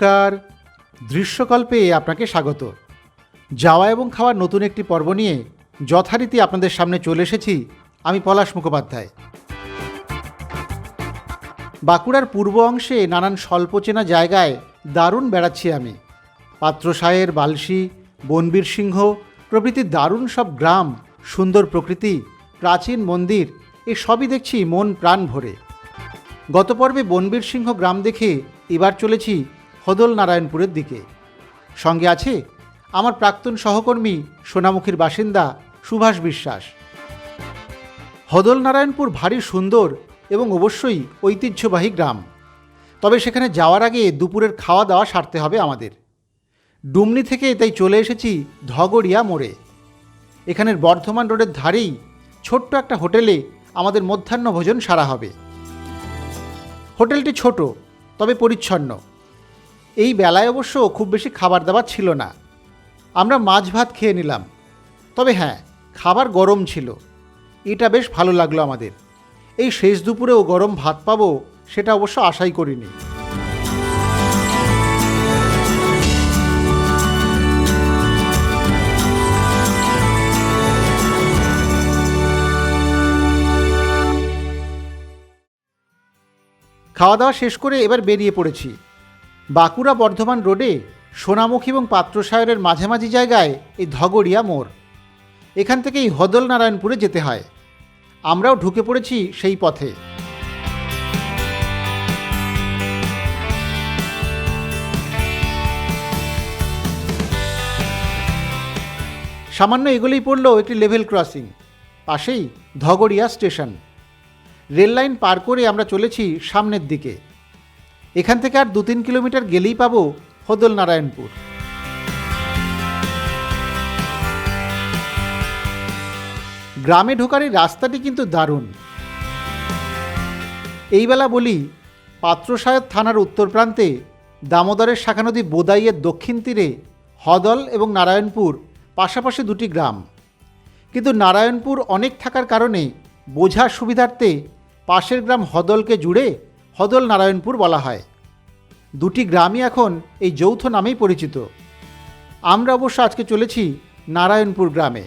নমস্কার। দৃশ্যকল্পে আপনাকে স্বাগত। যাওয়া এবং খাওয়ার নতুন একটি পর্ব নিয়ে যথারীতি আপনাদের সামনে চলে এসেছি আমি পলাশ মুখোপাধ্যায়। বাঁকুড়ার পূর্ব অংশে নানান স্বল্প চেনা জায়গায় দারুণ বেড়াচ্ছি আমি। পাত্রসায়ের বালসি, বনবীর সিংহ, প্রভৃতি দারুণ সব গ্রাম, সুন্দর প্রকৃতি, প্রাচীন মন্দির, এ সবই দেখছি মন প্রাণ ভরে। গত পর্বে বনবীর সিংহ গ্রাম দেখে এবার চলেছি হদল নারায়ণপুরের দিকে। সঙ্গে আছে আমার প্রাক্তন সহকর্মী, সোনামুখীর বাসিন্দা সুভাষ বিশ্বাস। হদল নারায়ণপুর ভারী সুন্দর এবং অবশ্যই ঐতিহ্যবাহী গ্রাম। তবে সেখানে যাওয়ার আগে দুপুরের খাওয়া দাওয়া সারতে হবে আমাদের। ডুমনি থেকে তাই চলে এসেছি ধগড়িয়া মোড়ে। এখানের বর্ধমান রোডের ধারেই ছোট্ট একটা হোটেলে আমাদের মধ্যাহ্ন ভোজন সারা হবে। হোটেলটি ছোট, তবে পরিচ্ছন্ন। এই বেলায় অবশ্য খুব বেশি খাবার দাবার ছিল না। আমরা মাছ ভাত খেয়ে নিলাম। তবে হ্যাঁ খাবার গরম ছিল। এটা বেশ ভালো লাগল আমাদের। এই শেষ দুপুরেও গরম ভাত পাবো সেটা অবশ্য আশাই করিনি। খাওয়া দাওয়া শেষ করে এবার বেরিয়ে পড়েছি। বাঁকুড়া বর্ধমান রোডে সোনামুখী এবং পাত্রসায়রের মাঝামাঝি জায়গায় এই ধগড়িয়া মোড়। এখান থেকেই হদল নারায়ণপুরে যেতে হয়। আমরাও ঢুকে পড়েছি সেই পথে। সামান্য এগুলোই পড়ল একটি লেভেল ক্রসিং পাশেই ধগড়িয়া স্টেশন। রেল লাইন পার করে আমরা চলেছি সামনের দিকে। এখান থেকে আর দু তিন কিলোমিটার গেলেই পাবো হদল নারায়ণপুর গ্রামে ঢোকার এই রাস্তাটি কিন্তু দারুণ। এইবেলা বলি, পাত্রসায়ত থানার উত্তর প্রান্তে দামোদরের শাখা নদী বোদাইয়ের দক্ষিণ তীরে হদল এবং নারায়ণপুর পাশাপাশি দুটি গ্রাম। কিন্তু নারায়ণপুর অনেক থাকার কারণে বোঝার সুবিধার্থে পাশের গ্রাম হদলকে জুড়ে হদল নারায়ণপুর বলা হয়। দুটি গ্রামই এখন এই যৌথ নামেই পরিচিত। আমরা অবশ্য আজকে চলেছি নারায়ণপুর গ্রামে।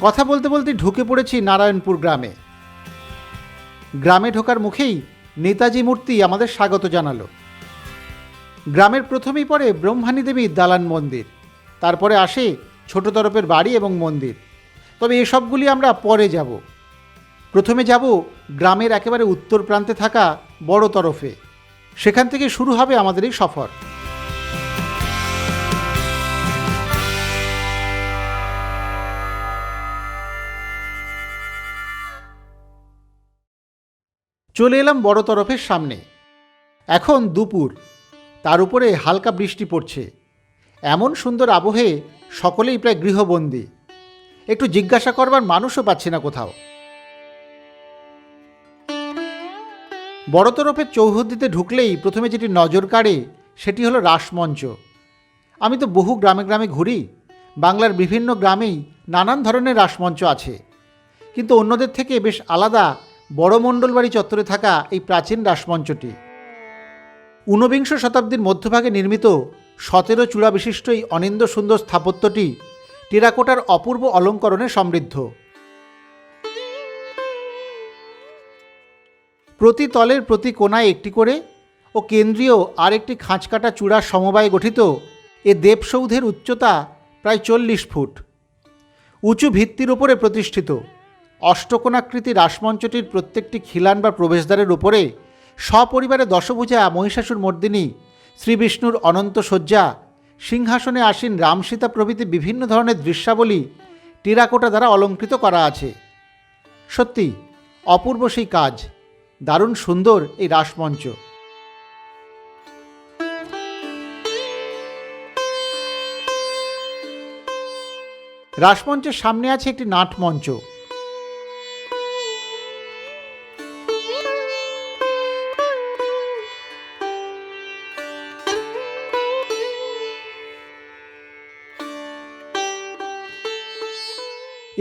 কথা বলতে বলতে ঢুকে পড়েছি নারায়ণপুর গ্রামে। গ্রামে ঢোকার মুখেই নেতাজি মূর্তি আমাদের স্বাগত জানালো। গ্রামের প্রথমেই পড়ে ব্রহ্মাণী দেবীর দালান মন্দির। তারপরে আসে ছোট তরফের বাড়ি এবং মন্দির। তবে এসবগুলি আমরা পরে যাব। প্রথমে যাব গ্রামের একেবারে উত্তর প্রান্তে থাকা বড় তরফে। সেখান থেকে শুরু হবে আমাদের এই সফর। চলে এলাম বড় তরফের সামনে। এখন দুপুর। তার উপরে হালকা বৃষ্টি পড়ছে। এমন সুন্দর আবহে সকলেই প্রায় গৃহবন্দী। একটু জিজ্ঞাসা করবার মানুষও পাচ্ছি না কোথাও। বড় তরফের চৌহদ্দিতে ঢুকলেই প্রথমে যেটি নজর কাড়ে, সেটি হলো রাসমঞ্চ। আমি তো বহু গ্রামে গ্রামে ঘুরি, বাংলার বিভিন্ন গ্রামেই নানান ধরনের রাসমঞ্চ আছে। কিন্তু অন্যদের থেকে বেশ আলাদা বড় মণ্ডলবাড়ি চত্বরে থাকা এই প্রাচীন রাসমঞ্চটি। ঊনবিংশ শতাব্দীর মধ্যভাগে নির্মিত সতেরো চূড়া বিশিষ্ট এই অনিন্দ সুন্দর স্থাপত্যটি টেরাকোটার অপূর্ব অলঙ্করণে সমৃদ্ধ। প্রতি তলের প্রতি কোনায় একটি করে ও কেন্দ্রীয় আরেকটি খাঁচকাটা চূড়ার সমবায়ে গঠিত এ দেবসৌধের উচ্চতা প্রায় চল্লিশ ফুট। উঁচু ভিত্তির উপরে প্রতিষ্ঠিত। অষ্টকোণাকৃতি রাসমঞ্চটির প্রত্যেকটি খিলান বা প্রবেশদ্বারের উপরে সপরিবারে দশভুজা মহিষাসুর মর্দিনী, শ্রীবিষ্ণুর অনন্ত শয্যা, সিংহাসনে আসীন রামসীতা প্রভৃতি বিভিন্ন ধরনের দৃশ্যাবলী টেরাকোটা দ্বারা অলঙ্কৃত করা আছে। সত্যি, অপূর্ব সেই কাজ, দারুণ সুন্দর এই রাসমঞ্চ। রাসমঞ্চের সামনে আছে একটি নাটমঞ্চ।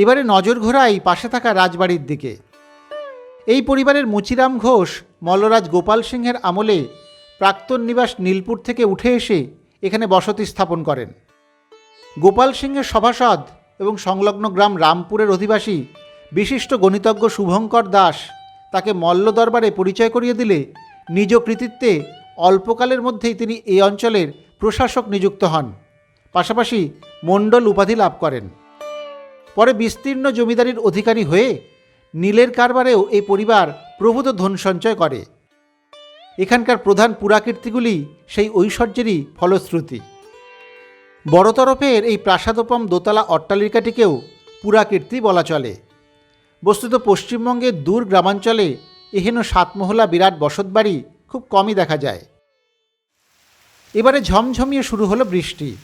এবারে নজর ঘোরাই পাশে থাকা রাজবাড়ির দিকে। এই পরিবারের মুচিরাম ঘোষ, মল্লরাজ গোপাল সিংহের আমলে প্রাক্তন নিবাস নীলপুর থেকে উঠে এসে এখানে বসতি স্থাপন করেন। গোপাল সিংহের সভাসদ এবং সংলগ্ন গ্রাম রামপুরের অধিবাসী বিশিষ্ট গণিতজ্ঞ শুভঙ্কর দাস তাকে মল্ল দরবারে পরিচয় করিয়ে দিলে নিজ কৃতিত্বে অল্পকালের মধ্যেই তিনি এই অঞ্চলের প্রশাসক নিযুক্ত হন। পাশাপাশি মণ্ডল উপাধি লাভ করেন। পরে বিস্তীর্ণ জমিদারির অধিকারী হয়ে নীলের কারবারেও এই পরিবার প্রভূত ধন সঞ্চয় করে। এখানকার প্রধান পুরাকীর্তিগুলি সেই ঐশ্বর্যেরই ফলশ্রুতি। বড় তরফের এই প্রাসাদোপম দোতলা অট্টালিকাটিকেও পুরাকীর্তি বলা চলে। বস্তুত পশ্চিমবঙ্গের দূর গ্রামাঞ্চলে এহেন সাতমহলা বিরাট বসতবাড়ি খুব কমই দেখা যায়। এবারে ঝমঝমিয়ে শুরু হলো বৃষ্টি।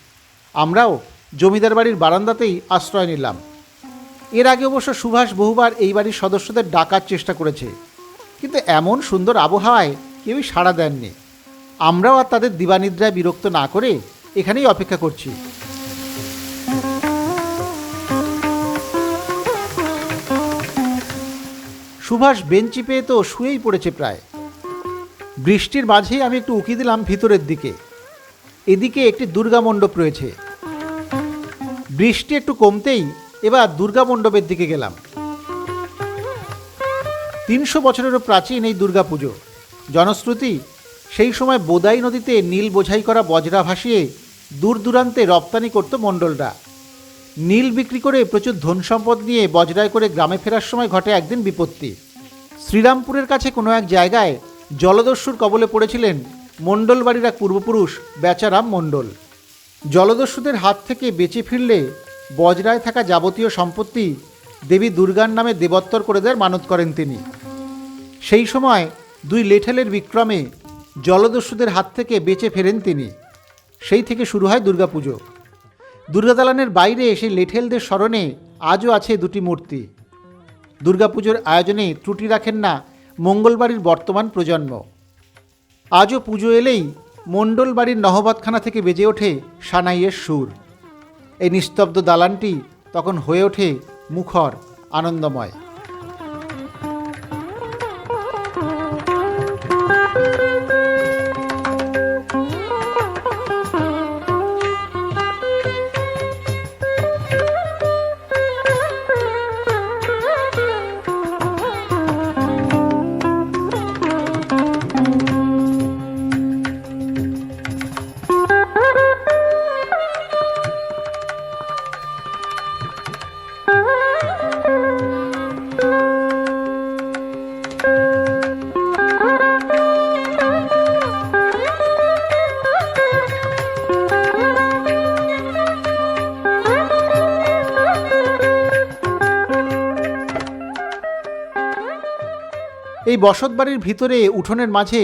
আমরাও জমিদার বাড়ির বারান্দাতেই আশ্রয় নিলাম। এর আগে অবশ্য সুভাষ বহুবার এই বাড়ির সদস্যদের ডাকার চেষ্টা করেছে। কিন্তু এমন সুন্দর আবহাওয়ায় কেউই সাড়া দেননি। আমরাও আর তাদের দিবানিদ্রায় বিরক্ত না করে এখানেই অপেক্ষা করছি। সুভাষ বেঞ্চি পেয়ে তো শুয়েই পড়েছে প্রায়। বৃষ্টির মাঝেই আমি একটু উঁকি দিলাম ভিতরের দিকে। এদিকে একটি দুর্গা মণ্ডপ রয়েছে। বৃষ্টি একটু কমতেই এবার দুর্গা মণ্ডপের দিকে গেলাম। তিনশো বছরেরও প্রাচীন এই দুর্গাপুজো জনশ্রুতি, সেই সময় বোদাই নদীতে নীল বোঝাই করা বজরা ভাসিয়ে দূর দূরান্তে রপ্তানি করত মণ্ডলরা। নীল বিক্রি করে প্রচুর ধন সম্পদ নিয়ে বজরায় করে গ্রামে ফেরার সময় ঘটে একদিন বিপত্তি। শ্রীরামপুরের কাছে কোনো এক জায়গায় জলদস্যুর কবলে পড়েছিলেন মণ্ডল বাড়ির এক পূর্বপুরুষ, বেচারাম মণ্ডল। জলদস্যুদের হাত থেকে বেঁচে ফিরলে বজরায় থাকা যাবতীয় সম্পত্তি দেবী দুর্গার নামে দেবত্তর করে দেওয়ার মানত করেন তিনি। সেই সময় দুই লেঠেলের বিক্রমে জলদস্যুদের হাত থেকে বেঁচে ফেরেন তিনি। সেই থেকে শুরু হয় দুর্গাপুজো। দুর্গাদালানের বাইরে সেই লেঠেলদের স্মরণে আজও আছে দুটি মূর্তি। দুর্গাপুজোর আয়োজনে ত্রুটি রাখেন না মঙ্গলবাড়ির বর্তমান প্রজন্ম। আজও পুজো এলেই মণ্ডল বাড়ির নহবতখানা থেকে বেজে ওঠে সানাইয়ের সুর। এই নিস্তব্ধ দালানটি তখন হয়ে ওঠে মুখর আনন্দময়। এই বসতবাড়ির ভিতরে, উঠোনের মাঝে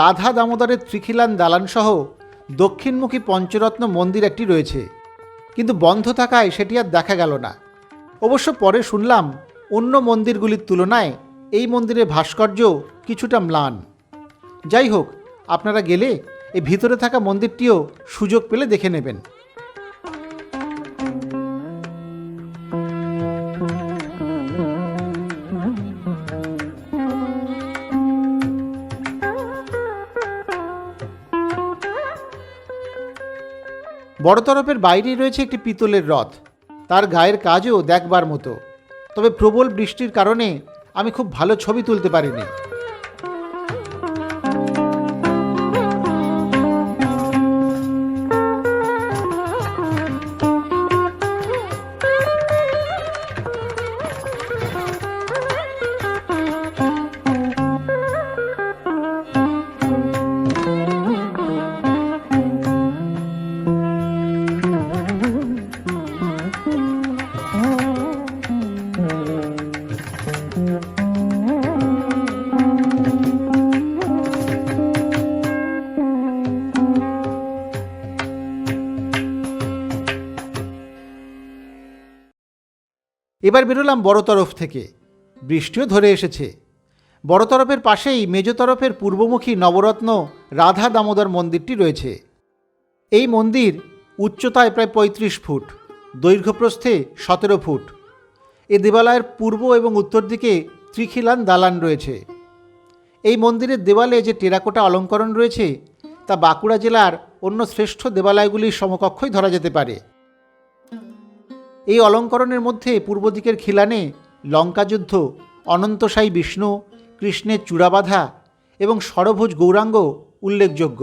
রাধা দামোদরের ত্রিখিলান দালানসহ দক্ষিণমুখী পঞ্চরত্ন মন্দির একটি রয়েছে। কিন্তু বন্ধ থাকায় সেটি আর দেখা গেল না। অবশ্য পরে শুনলাম অন্য মন্দিরগুলির তুলনায় এই মন্দিরের ভাস্কর্য কিছুটা ম্লান। যাই হোক, আপনারা গেলে এই ভিতরে থাকা মন্দিরটিও সুযোগ পেলে দেখে নেবেন। বড় তরফের বাইরেই রয়েছে একটি পিতলের রথ। তার গায়ের কাজও দেখবার মতো। তবে প্রবল বৃষ্টির কারণে আমি খুব ভালো ছবি তুলতে পারিনি। এবার বেরোলাম বড় তরফ থেকে। বৃষ্টিও ধরে এসেছে। বড় তরফের পাশেই মেজ তরফের পূর্বমুখী নবরত্ন রাধা দামোদর মন্দিরটি রয়েছে। এই মন্দির উচ্চতায় প্রায় পঁয়ত্রিশ ফুট, দৈর্ঘ্যপ্রস্থে সতেরো ফুট। এ দেবালয়ের পূর্ব এবং উত্তর দিকে ত্রিখিলান দালান রয়েছে। এই মন্দিরের দেওয়ালে যে টেরাকোটা অলঙ্করণ রয়েছে, তা বাঁকুড়া জেলার অন্য শ্রেষ্ঠ দেবালয়গুলির সমকক্ষই ধরা যেতে পারে। এই অলঙ্করণের মধ্যে পূর্ব দিকের খিলানে লঙ্কাযুদ্ধ, অনন্তসাই বিষ্ণু, কৃষ্ণের চূড়াবাধা এবং সরভোজ গৌরাঙ্গ উল্লেখযোগ্য।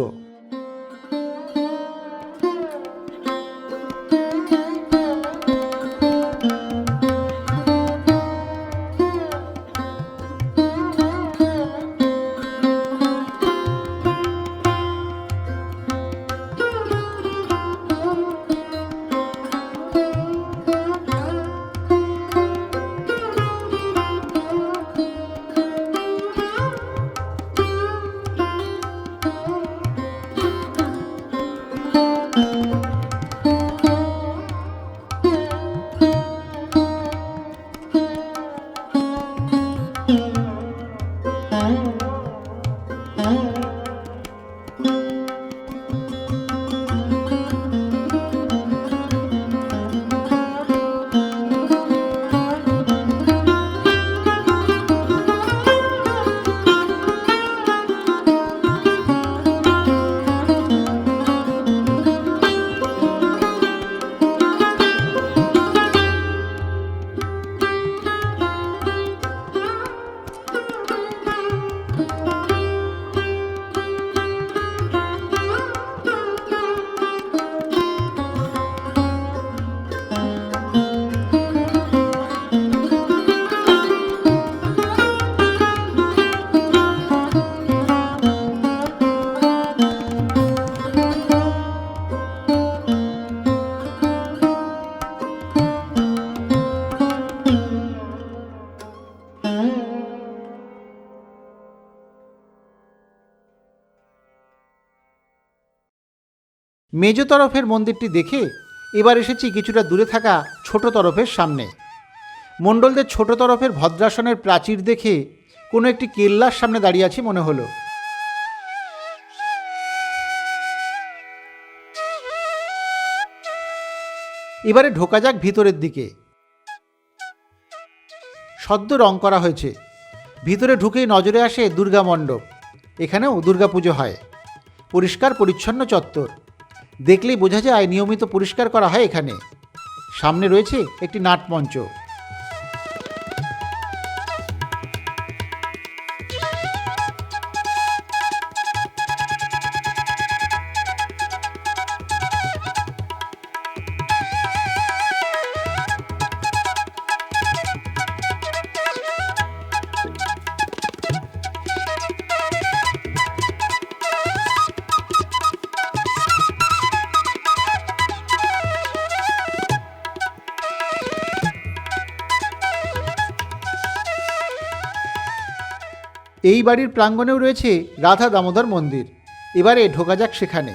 মেজ তরফের মন্দিরটি দেখে এবার এসেছি কিছুটা দূরে থাকা ছোট তরফের সামনে। মণ্ডলদের ছোট তরফের ভদ্রাসনের প্রাচীর দেখে কোনো একটি কেল্লার সামনে দাঁড়িয়ে আছি মনে হলো। এবারে ঢোকা যাক ভিতরের দিকে। সদ্য রং করা হয়েছে। ভিতরে ঢুকেই নজরে আসে দুর্গা মণ্ডপ। এখানেও দুর্গাপুজো হয়। পরিষ্কার, পরিচ্ছন্ন চত্বর। দেখলেই বোঝা যায় নিয়মিত পরিষ্কার করা হয় এখানে। সামনে রয়েছে একটি নাটমঞ্চ। এই বাড়ির প্রাঙ্গণেও রয়েছে রাধা দামোদর মন্দির। এবারে ঢোকা যাক সেখানে।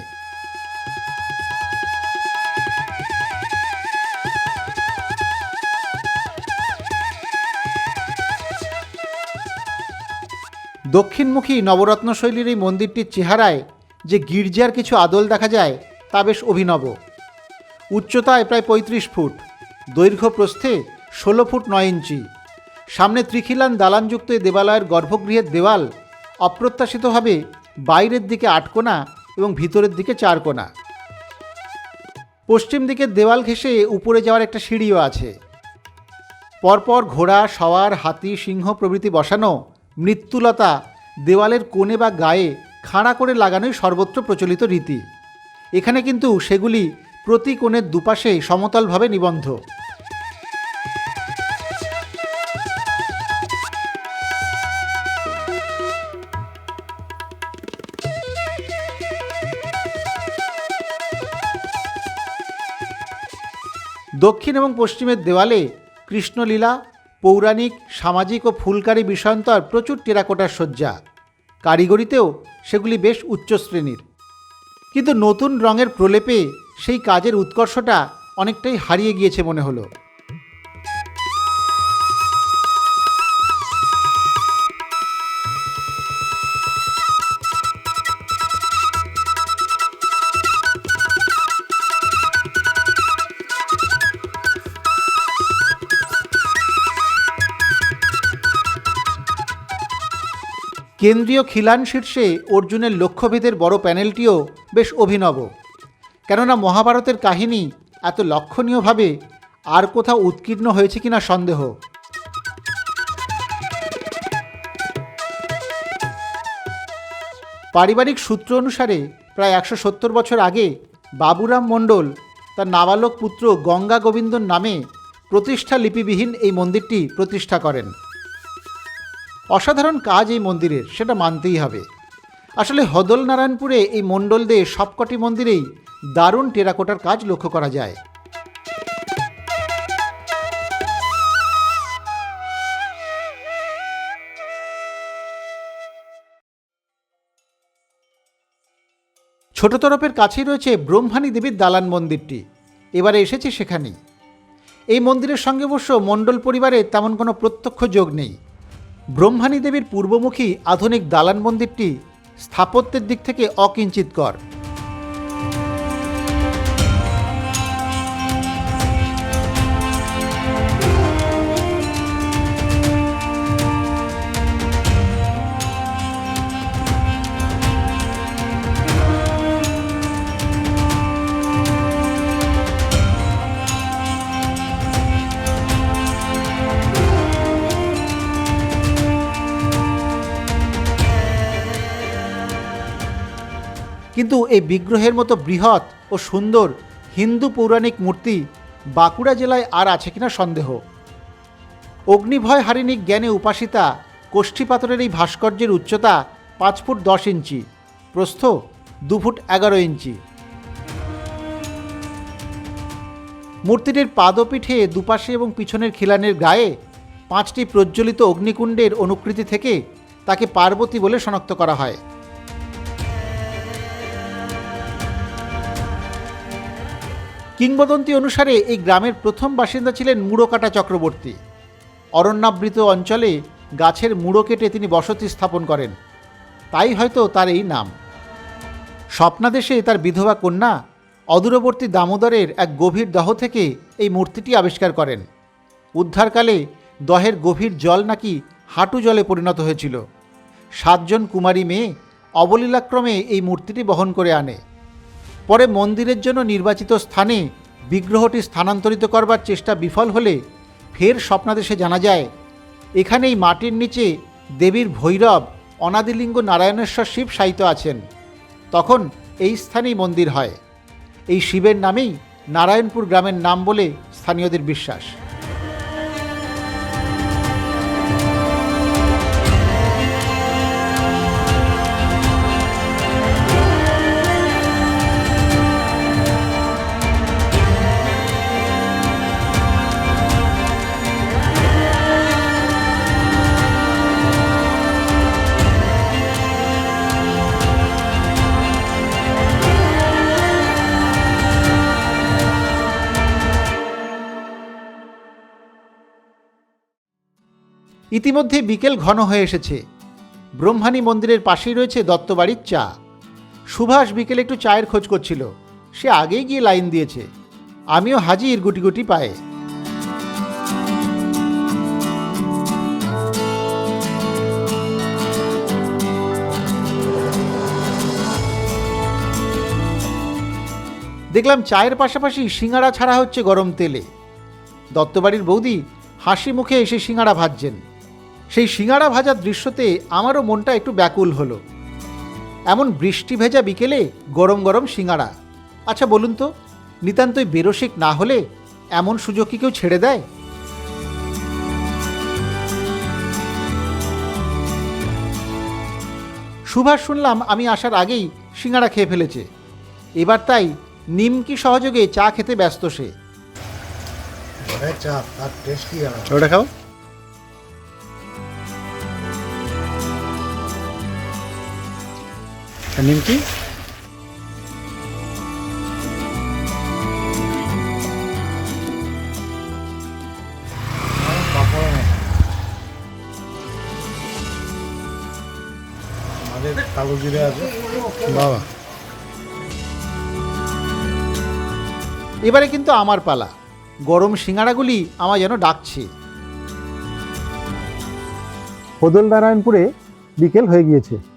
দক্ষিণমুখী নবরত্ন শৈলীর এই মন্দিরটির চেহারায় যে গির্জার কিছু আদল দেখা যায়, তা বেশ অভিনব। উচ্চতায় প্রায় পঁয়ত্রিশ ফুট, দৈর্ঘ্য প্রস্থে ষোলো ফুট নয় ইঞ্চি। সামনে ত্রিখিলান দালানযুক্ত এই দেবালয়ের গর্ভগৃহের দেওয়াল অপ্রত্যাশিতভাবে বাইরের দিকে আট কোণা এবং ভিতরের দিকে চার কোণা। পশ্চিম দিকের দেওয়াল ঘেঁষে উপরে যাওয়ার একটা সিঁড়িও আছে। পরপর ঘোড়া, সওয়ার, হাতি, সিংহ প্রভৃতি বসানো মৃত্যুলতা দেওয়ালের কোণে বা গায়ে খাড়া করে লাগানোই সর্বত্র প্রচলিত রীতি। এখানে কিন্তু সেগুলি প্রতি কোণের দুপাশে সমতলভাবে নিবন্ধ। দক্ষিণ এবং পশ্চিমের দেওয়ালে কৃষ্ণলীলা, পৌরাণিক, সামাজিক ও ফুলকারী বিষয়ন্তর প্রচুর টেরাকোটার শয্যা। কারিগরিতেও সেগুলি বেশ উচ্চ শ্রেণির কিন্তু নতুন রঙের প্রলেপে সেই কাজের উৎকর্ষটা অনেকটাই হারিয়ে গিয়েছে মনে হলো। কেন্দ্রীয় খিলান শীর্ষে অর্জুনের লক্ষ্যভেদের বড় প্যানেলটিও বেশ অভিনব। কেননা মহাভারতের কাহিনী এত লক্ষণীয়ভাবে আর কোথাও উৎকীর্ণ হয়েছে কিনা সন্দেহ। পারিবারিক সূত্র অনুসারে প্রায় একশো সত্তর বছর আগে বাবুরাম মণ্ডল তার নাবালক পুত্র গঙ্গা গোবিন্দর নামে প্রতিষ্ঠা লিপিবিহীন এই মন্দিরটি প্রতিষ্ঠা করেন। অসাধারণ কাজ এই মন্দিরের, সেটা মানতেই হবে। আসলে হদল নারায়ণপুরে এই মণ্ডলদের সবকটি মন্দিরেই দারুণ টেরাকোটার কাজ লক্ষ্য করা যায়। ছোট তরফের কাছেই রয়েছে ব্রহ্মাণী দেবীর দালান মন্দিরটি। এবারে এসেছে সেখানেই। এই মন্দিরের সঙ্গে অবশ্য মণ্ডল পরিবারের তেমন কোনো প্রত্যক্ষ যোগ নেই। ব্রহ্মাণী দেবীর পূর্বমুখী আধুনিক দালান মন্দিরটি স্থাপত্যের দিক থেকে অকিঞ্চিতকর। কিন্তু এই বিগ্রহের মতো বৃহৎ ও সুন্দর হিন্দু পৌরাণিক মূর্তি বাঁকুড়া জেলায় আর আছে কিনা সন্দেহ। অগ্নিভয় হারিণী জ্ঞানে উপাসিতা কোষ্ঠী পাথরের এই ভাস্কর্যের উচ্চতা পাঁচ ফুট দশ ইঞ্চি, প্রস্থ দু ফুট এগারো ইঞ্চি। মূর্তিটির পাদপীঠে দুপাশে এবং পিছনের খিলানের গায়ে পাঁচটি প্রজ্বলিত অগ্নিকুণ্ডের অনুকৃতি থেকে তাকে পার্বতী বলে শনাক্ত করা হয়। কিংবদন্তি অনুসারে এই গ্রামের প্রথম বাসিন্দা ছিলেন মুড়োকাটা চক্রবর্তী। অরণ্যাবৃত অঞ্চলে গাছের মুড়ো কেটে তিনি বসতি স্থাপন করেন। তাই হয়তো তার এই নাম। স্বপ্নাদেশে তার বিধবা কন্যা অদূরবর্তী দামোদরের এক গভীর দহ থেকে এই মূর্তিটি আবিষ্কার করেন। উদ্ধারকালে দহের গভীর জল নাকি হাঁটু জলে পরিণত হয়েছিল। সাতজন কুমারী মেয়ে অবলীলাক্রমে এই মূর্তিটি বহন করে আনে। পরে মন্দিরের জন্য নির্বাচিত স্থানে বিগ্রহটি স্থানান্তরিত করবার চেষ্টা বিফল হলে ফের স্বপ্নাদেশে জানা যায়, এখানেই মাটির নিচে দেবীর ভৈরব, অনাদিলিঙ্গ নারায়ণেশ্বর শিব সাহিত্য আছেন। তখন এই স্থানেই মন্দির হয়। এই শিবের নামেই নারায়ণপুর গ্রামের নাম বলে স্থানীয়দের বিশ্বাস। ইতিমধ্যে বিকেল ঘন হয়ে এসেছে। ব্রহ্মাণী মন্দিরের পাশেই রয়েছে দত্তবাড়ির চা। সুভাষ বিকেলে একটু চায়ের খোঁজ করছিল। সে আগেই গিয়ে লাইন দিয়েছে। আমিও হাজির গুটি গুটি পায়ে। দেখলাম চায়ের পাশাপাশি সিঙ্গাড়া ছাড়া হচ্ছে গরম তেলে। দত্তবাড়ির বৌদি হাসি মুখে এসে সিঙ্গাড়া ভাজছেন। সেই সিঙ্গাড়া ভাজার দৃশ্যতে আমারও মনটা একটু ব্যাকুল হলো। এমন বৃষ্টি ভেজা বিকেলে গরম গরম সিঙ্গাড়া। আচ্ছা বলুন তো নিতান্তই বেরসিক না হলে এমন সুযোগ কি কেউ ছেড়ে দেয়? সুভাষ শুনলাম আমি আসার আগেই সিঙ্গাড়া খেয়ে ফেলেছে। এবার তাই নিমকি সহযোগে চা খেতে ব্যস্ত সে। ওটা খাও। নিমকি কালো জিরে আছে। বাবা। এবারে কিন্তু আমার পালা। গরম সিঙ্গাড়াগুলি আমার যেন ডাকছে। হদল নারায়ণপুরে বিকেল হয়ে গিয়েছে।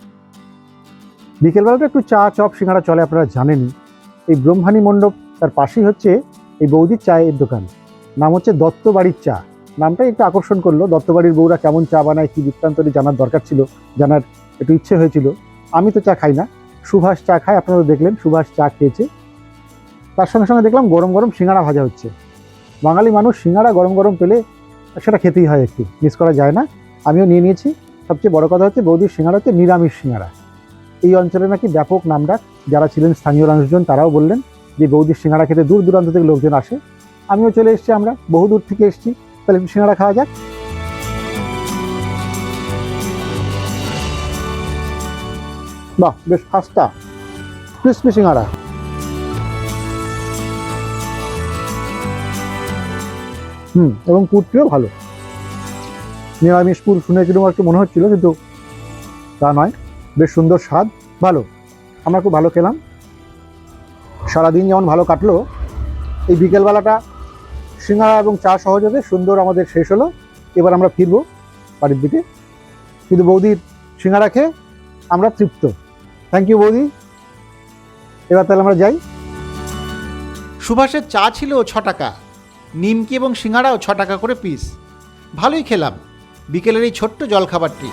বিকেলবেলাটা একটু চা, চপ, সিঙ্গারা চলে আপনারা জানেনই। এই ব্রহ্মাণী মণ্ডপ তার পাশেই হচ্ছে এই বৌদির চায়ের দোকান। নাম হচ্ছে দত্ত বাড়ির চা। নামটাই একটু আকর্ষণ করল, দত্তবাড়ির বউরা কেমন চা বানায়, কী বৃত্তান্তটি জানার দরকার ছিল, জানার একটু ইচ্ছে হয়েছিল। আমি তো চা খাই না। সুভাষ চা খায়, আপনারা দেখলেন, সুভাষ চা খেয়েছে। তার সঙ্গে সঙ্গে দেখলাম গরম গরম সিঙ্গাড়া ভাজা হচ্ছে। বাঙালি মানুষ সিঙ্গাড়া গরম গরম পেলে সেটা খেতেই হয় একটু, মিস করা যায় না। আমিও নিয়ে নিয়েছি। সবচেয়ে বড় কথা হচ্ছে বৌদির সিঙ্গাড়া হচ্ছে নিরামিষ সিঙ্গাড়া এই অঞ্চলে নাকি ব্যাপক নামডাক, যারা ছিলেন স্থানীয় মানুষজন, তারাও বললেন যে বৌদির সিঙ্গাড়া খেতে দূর দূরান্ত থেকে লোকজন আসে। আমিও চলে এসেছি আমরা, বহু দূর থেকে এসেছি। তাহলে একটু সিঙ্গাড়া খাওয়া যাক। বাহ, বেশ খাস্তা ক্রিসপি সিঙ্গাড়া হুম, এবং পুরটিও ভালো। নিরামিষ পুর শুনে কীরকম একটু মনে হচ্ছিল, কিন্তু তা নয়। বেশ সুন্দর স্বাদ। ভালো। আমরা খুব ভালো খেলাম। সারাদিন যেমন ভালো কাটলো, এই বিকেলবেলাটা সিঙ্গাড়া এবং চা সহযোগে সুন্দর আমাদের শেষ হলো। এবার আমরা ফিরবো বাড়ির দিকে। কিন্তু বৌদির সিঙ্গাড়া খেয়ে আমরা তৃপ্ত। থ্যাংক ইউ বৌদি। এবার তাহলে আমরা যাই। সুভাষের চা ছিল ছ টাকা। নিমকি এবং সিঙ্গাড়াও ছ টাকা করে পিস ভালোই খেলাম। বিকেলের এই ছোট্ট জলখাবারটি।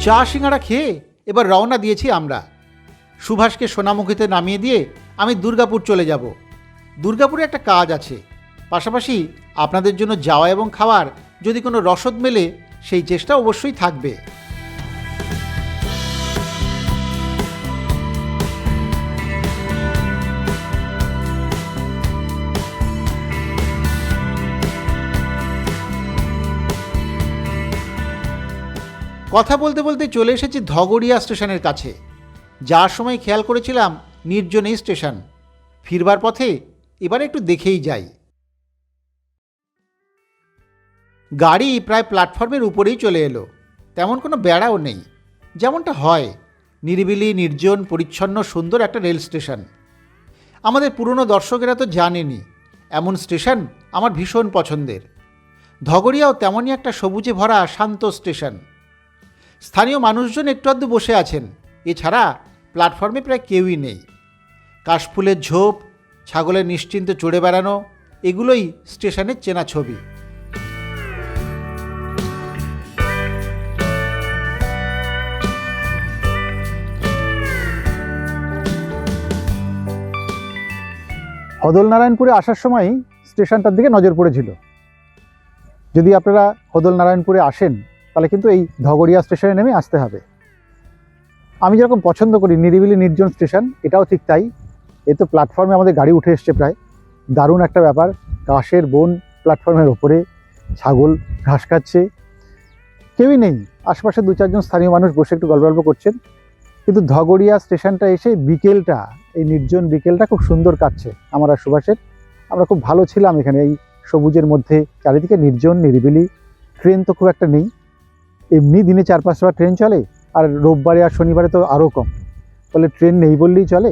চা সিঙ্গাড়া খেয়ে এবার রওনা দিয়েছি আমরা। সুভাষকে সোনামুখীতে নামিয়ে দিয়ে আমি দুর্গাপুর চলে যাব। দুর্গাপুরে একটা কাজ আছে। পাশাপাশি আপনাদের জন্য যাওয়া এবং খাওয়ার যদি কোনো রসদ মেলে, সেই চেষ্টা অবশ্যই থাকবে। কথা বলতে বলতে চলে এসেছি ধগড়িয়া স্টেশনের কাছে। যার সময় খেয়াল করেছিলাম নির্জন এই স্টেশন। ফিরবার পথে এবার একটু দেখেই যাই। গাড়ি প্রায় প্ল্যাটফর্মের উপরেই চলে এলো। তেমন কোনো বেড়াও নেই। যেমনটা হয়, নিরিবিলি, নির্জন, পরিচ্ছন্ন, সুন্দর একটা রেল স্টেশন। আমাদের পুরনো দর্শকেরা তো জানেনি, এমন স্টেশন আমার ভীষণ পছন্দের। ধগড়িয়াও তেমনই একটা সবুজে ভরা শান্ত স্টেশন। স্থানীয় মানুষজন একটু আধটু বসে আছেন। এছাড়া প্ল্যাটফর্মে প্রায় কেউই নেই। কাশফুলের ঝোপ, ছাগলের নিশ্চিন্তে চড়ে বেড়ানো, এগুলোই স্টেশনের চেনা ছবি। হদলনারায়ণপুরে আসার সময় স্টেশনটার দিকে নজর পড়েছিল। যদি আপনারা হদলনারায়ণপুরে আসেন তাহলে কিন্তু এই ধগড়িয়া স্টেশনে নেমে আসতে হবে। আমি যেরকম পছন্দ করি নিরিবিলি নির্জন স্টেশন, এটাও ঠিক তাই। এ তো প্ল্যাটফর্মে আমাদের গাড়ি উঠে এসছে প্রায়। দারুণ একটা ব্যাপার। ঘাসের বন প্ল্যাটফর্মের ওপরে ছাগল ঘাস খাচ্ছে। কেউই নেই। আশপাশে দু চারজন স্থানীয় মানুষ বসে একটু গল্প গল্প করছেন। কিন্তু ধগড়িয়া স্টেশনটা এসে বিকেলটা, এই নির্জন বিকেলটা খুব সুন্দর কাটছে আমার আর সুভাষের। আমরা খুব ভালো ছিলাম এখানে। এই সবুজের মধ্যে, চারিদিকে নির্জন, নিরিবিলি। ট্রেন তো খুব একটা নেই। এমনি দিনে চার পাঁচটা ট্রেন চলে, আর রোববারে আর শনিবারে তো আরও কম। ফলে ট্রেন নেই বললেই চলে।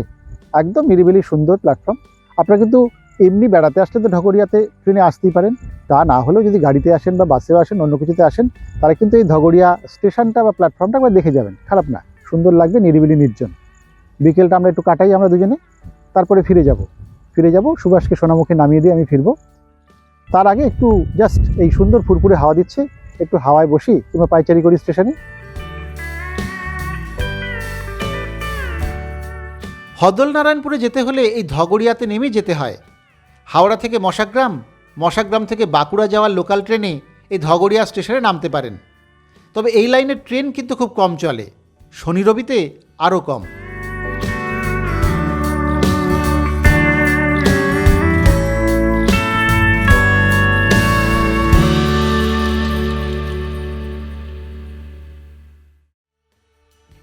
একদম নিরিবিলি সুন্দর প্ল্যাটফর্ম আপনারা কিন্তু এমনি বেড়াতে আসলে তো ঢগড়িয়াতে ট্রেনে আসতেই পারেন। তা না হলেও যদি গাড়িতে আসেন বা বাসেও আসেন, অন্য কিছুতে আসেন তারা কিন্তু এই ধগড়িয়া স্টেশনটা বা প্ল্যাটফর্মটা একবার দেখে যাবেন। খারাপ না। সুন্দর লাগবে, নিরিবিলি, নির্জন। বিকেলটা আমরা একটু কাটাই আমরা দুজনে। তারপরে ফিরে যাব। ফিরে যাব, সুভাষকে সোনামুখে নামিয়ে দিয়ে আমি ফিরবো। তার আগে একটু জাস্ট এই সুন্দর ফুরফুরে হাওয়া দিচ্ছে। একটু হাওয়ায় বসি কিংবা পাইচারি করি স্টেশনে? হদলনারায়ণপুরে যেতে হলে এই ধগড়িয়াতে নেমে যেতে হয়। হাওড়া থেকে মশাগ্রাম মশাগ্রাম থেকে বাঁকুড়া যাওয়ার লোকাল ট্রেনে এই ধগড়িয়া স্টেশনে নামতে পারেন। তবে এই লাইনের ট্রেন কিন্তু খুব কম চলে। শনি রবিতে আরও কম।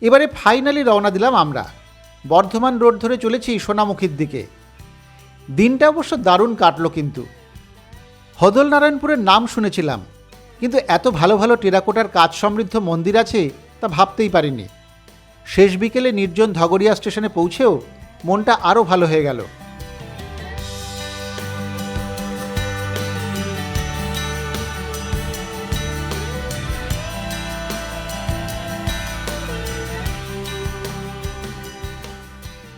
এবারে ফাইনালি রওনা দিলাম আমরা। বর্ধমান রোড ধরে চলেছি সোনামুখীর দিকে। দিনটা অবশ্য দারুণ কাটল কিন্তু। হদল নারায়ণপুরের নাম শুনেছিলাম, কিন্তু এত ভালো ভালো টেরাকোটার কাজ সমৃদ্ধ মন্দির আছে তা ভাবতেই পারিনি। শেষ বিকেলে নির্জন ধগরিয়া স্টেশনে পৌঁছেও মনটা আরও ভালো হয়ে গেল।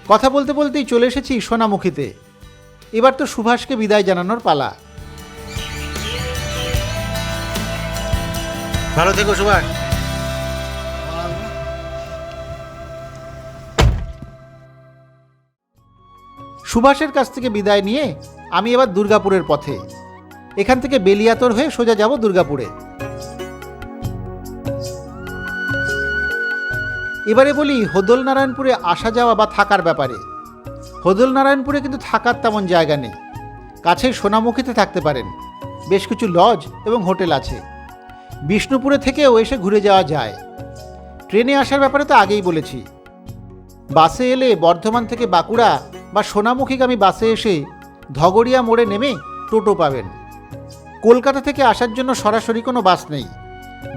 কথা বলতে বলতেই চলে এসেছি সোনামুখীতে। এবার তো সুভাষকে বিদায় জানানোর পালা। ভালো থেকো সুভাষ। সুভাষের কাছ থেকে বিদায় নিয়ে আমি এবার দুর্গাপুরের পথে। এখান থেকে বেলিয়াতর হয়ে সোজা যাব দুর্গাপুরে। এবারে বলি হোদল নারায়ণপুরে আসা যাওয়া বা থাকার ব্যাপারে। হোদল নারায়ণপুরে কিন্তু থাকার তেমন জায়গা নেই। কাছেই সোনামুখীতে থাকতে পারেন। বেশ কিছু লজ এবং হোটেল আছে। বিষ্ণুপুরে থেকেও এসে ঘুরে যাওয়া যায়। ট্রেনে আসার ব্যাপারে তো আগেই বলেছি। বাসে এলে বর্ধমান থেকে বাঁকুড়া বা সোনামুখীগামী বাসে এসে ধগড়িয়া মোড়ে নেমে টোটো পাবেন। কলকাতা থেকে আসার জন্য সরাসরি কোনো বাস নেই।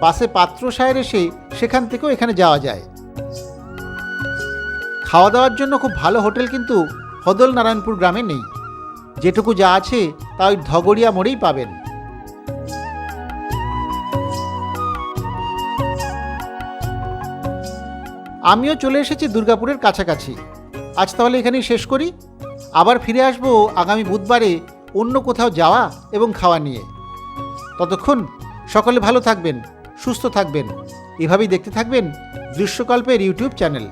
বাসে পাত্রসায়ের এসে সেখান থেকেও এখানে যাওয়া যায়। খাওয়া দাওয়ার জন্য খুব ভালো হোটেল কিন্তু হদল নারায়ণপুর গ্রামে নেই। যেটুকু যা আছে তা ওই ধগড়িয়া মোড়েই পাবেন। আমিও চলে এসেছি দুর্গাপুরের কাছাকাছি। আজ তাহলে এখানেই শেষ করি। আবার ফিরে আসব আগামী বুধবারে অন্য কোথাও যাওয়া এবং খাওয়া নিয়ে। ততক্ষণ সকলে ভালো থাকবেন, সুস্থ থাকবেন। এভাবেই দেখতে থাকবেন দৃশ্যকল্পের ইউটিউব চ্যানেল।